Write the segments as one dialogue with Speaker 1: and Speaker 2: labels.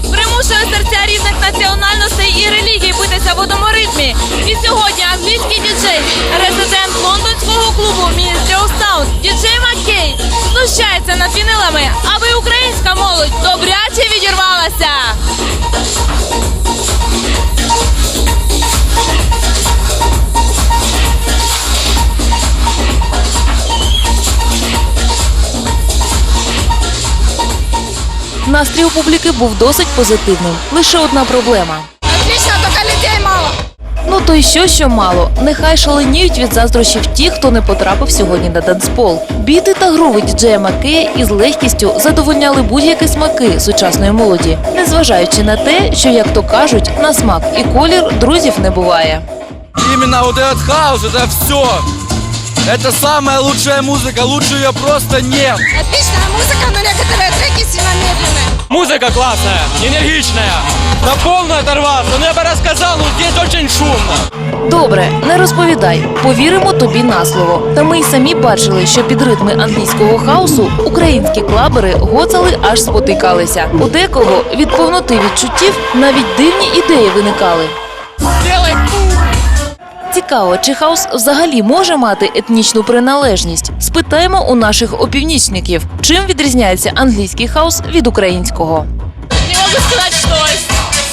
Speaker 1: Примушує серця різних національностей і релігій битися в одному ритмі. І сьогодні англійський діджей, резидент лондонського клубу Мінстріл Саунд, діджей Маккей, знущається над фінилами, аби українська молодь добряче відірвалася.
Speaker 2: Настрій у публіки був досить позитивним. Лише одна проблема.
Speaker 1: Отлично, тільки людей мало.
Speaker 2: Ну то й що, що мало. Нехай шаленіють від заздрощів ті, хто не потрапив сьогодні на танцпол. Біти та груви діджея Макея із легкістю задовольняли будь-які смаки сучасної молоді, незважаючи на те, що, як то кажуть, на смак і колір друзів не буває.
Speaker 3: Именно вот этот хаос, это все. Это самая лучшая музыка, лучше ее просто нет.
Speaker 1: Отличная музыка, но некоторые треки сильно медленные.
Speaker 4: Музыка классная, энергичная, на полную оторваться. Ну я бы рассказал, но здесь очень шумно.
Speaker 2: Добре, не розповідай, повіримо тобі на слово. Та ми й самі бачили, що під ритми англійського хаосу українські клабери гоцали аж спотикалися. У декого від повноти відчуттів навіть дивні ідеї виникали. Цікаво, чи хаос взагалі може мати етнічну приналежність? Спитаємо у наших опівнічників, чим відрізняється англійський хаос від українського.
Speaker 1: Не могу сказать, что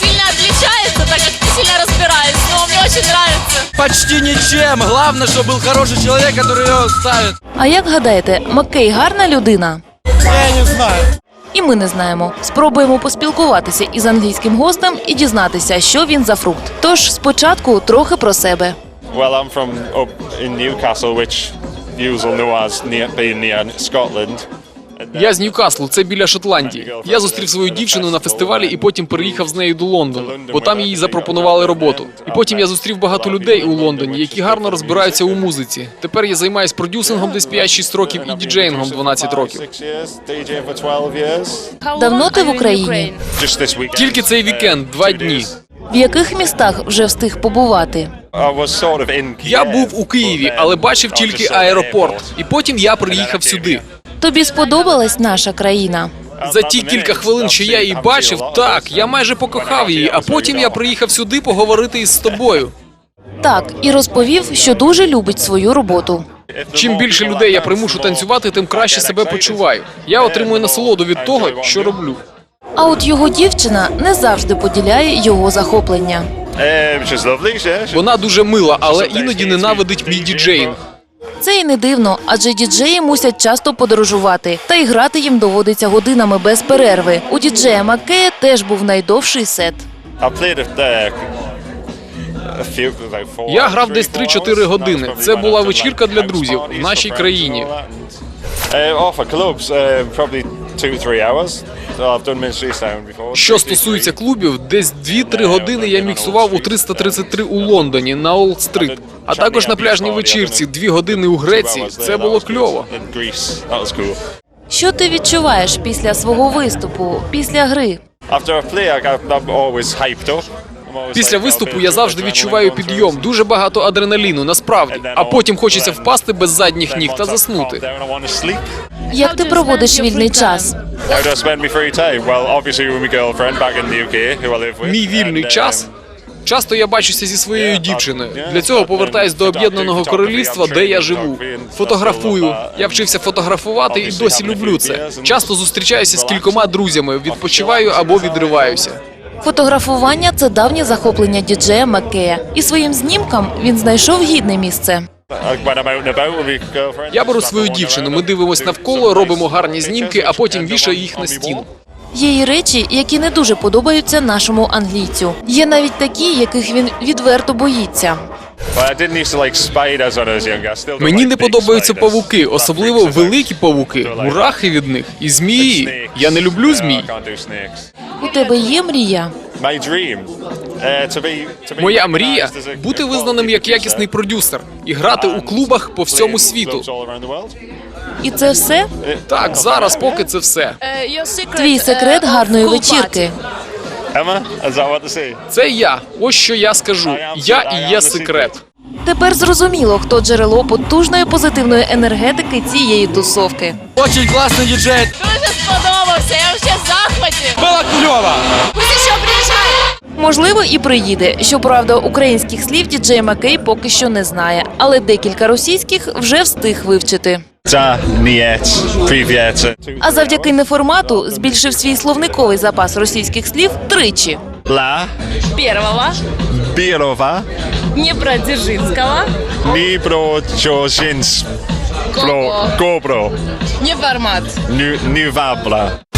Speaker 1: сильно отличается, так как не сильно разбираюсь, но мне очень нравится.
Speaker 3: Почти ничем. Главное, чтобы был хороший человек, который ее ставит.
Speaker 2: А як гадаєте, Маккей гарна людина?
Speaker 4: Я не знаю.
Speaker 2: І ми не знаємо. Спробуємо поспілкуватися із англійським гостем і дізнатися, що він за фрукт. Тож спочатку трохи про себе.
Speaker 5: Well, I'm from up in Newcastle, which you will know as near, being near Scotland.
Speaker 6: Я з Ньюкаслу, це біля Шотландії. Я зустрів свою дівчину на фестивалі і потім переїхав з нею до Лондону, бо там їй запропонували роботу. І потім я зустрів багато людей у Лондоні, які гарно розбираються у музиці. Тепер я займаюсь продюсингом десь 5-6 років і діджеїнгом 12 років.
Speaker 5: Six years, DJing for 12 years.
Speaker 2: Давно ти в Україні?
Speaker 6: Тільки цей вікенд, два дні.
Speaker 2: В яких містах вже встиг побувати?
Speaker 6: Я був у Києві, але бачив тільки аеропорт. І потім я приїхав сюди.
Speaker 2: Тобі сподобалась наша країна?
Speaker 6: За ті кілька хвилин, що я її бачив, так я майже покохав її, а потім я приїхав сюди поговорити із тобою.
Speaker 2: Так, і розповів, що дуже любить свою роботу.
Speaker 6: Чим більше людей я примушу танцювати, тим краще себе почуваю. Я отримую насолоду від того, що роблю.
Speaker 2: А от його дівчина не завжди поділяє його захоплення.
Speaker 5: She's-
Speaker 6: Вона дуже мила, але іноді ненавидить мій діджеїнг.
Speaker 2: Це і не дивно, адже діджеї мусять часто подорожувати, та й грати їм доводиться годинами без перерви. У діджея Маккея теж був найдовший сет.
Speaker 5: Four,
Speaker 6: Я грав десь
Speaker 5: four
Speaker 6: 3-4 години. Це була вечірка для друзів в нашій країні. Що стосується клубів, десь 2-3 години я міксував у 333 у Лондоні на Олд-стрит, а також на пляжній вечірці 2 години у Греції. Це було кльово.
Speaker 2: Що ти відчуваєш після свого виступу, після гри?
Speaker 6: Після виступу я завжди відчуваю підйом, дуже багато адреналіну, насправді. А потім хочеться впасти без задніх ніг та заснути.
Speaker 2: Як ти проводиш вільний час?
Speaker 6: Мій вільний час.
Speaker 5: um,
Speaker 6: Часто я бачуся зі своєю дівчиною. Для цього повертаюсь до Об'єднаного Королівства, де я живу. Фотографую. Я вчився фотографувати і досі люблю це. Часто зустрічаюся з кількома друзями, відпочиваю або відриваюся.
Speaker 2: Фотографування це давнє захоплення діджея Маккея. І своїм знімкам він знайшов гідне місце.
Speaker 5: Girlfriend,
Speaker 6: Я беру свою дівчину, ми дивимось навколо, робимо гарні знімки, а потім вішаю їх на стіну.
Speaker 2: Є й речі, які не дуже подобаються нашому англійцю. Є навіть такі, яких він відверто боїться.
Speaker 6: Мені не подобаються павуки, особливо великі павуки, мурахи від них і змії. Я не люблю змій.
Speaker 2: У тебе є мрія?
Speaker 5: My dream, to be, to be
Speaker 6: Моя мрія бути визнаним як якісний продюсер і грати у клубах по всьому світу.
Speaker 2: І це все?
Speaker 6: Так, зараз поки це все.
Speaker 2: Твій секрет гарної вечірки.
Speaker 6: Це я. Ось що я скажу. Я і є секрет.
Speaker 2: Тепер зрозуміло, хто джерело потужної позитивної енергетики цієї тусовки.
Speaker 3: Очень классный диджей
Speaker 1: сподобався. Я взагалі в захваті.
Speaker 4: Була кльова.
Speaker 1: Пусть ще приїжджає.
Speaker 2: Можливо, і приїде. Щоправда, українських слів діджей Макей поки що не знає, але декілька російських вже встиг вивчити.
Speaker 5: Та нієць, привіт.
Speaker 2: А завдяки неформату збільшив свій словниковий запас російських слів тричі.
Speaker 5: Ла
Speaker 1: Первого.
Speaker 5: бірова,
Speaker 1: Дніпродзержинського.
Speaker 5: ні. Pro, GoPro. Nie
Speaker 1: format.
Speaker 5: Nu, nu Vapla.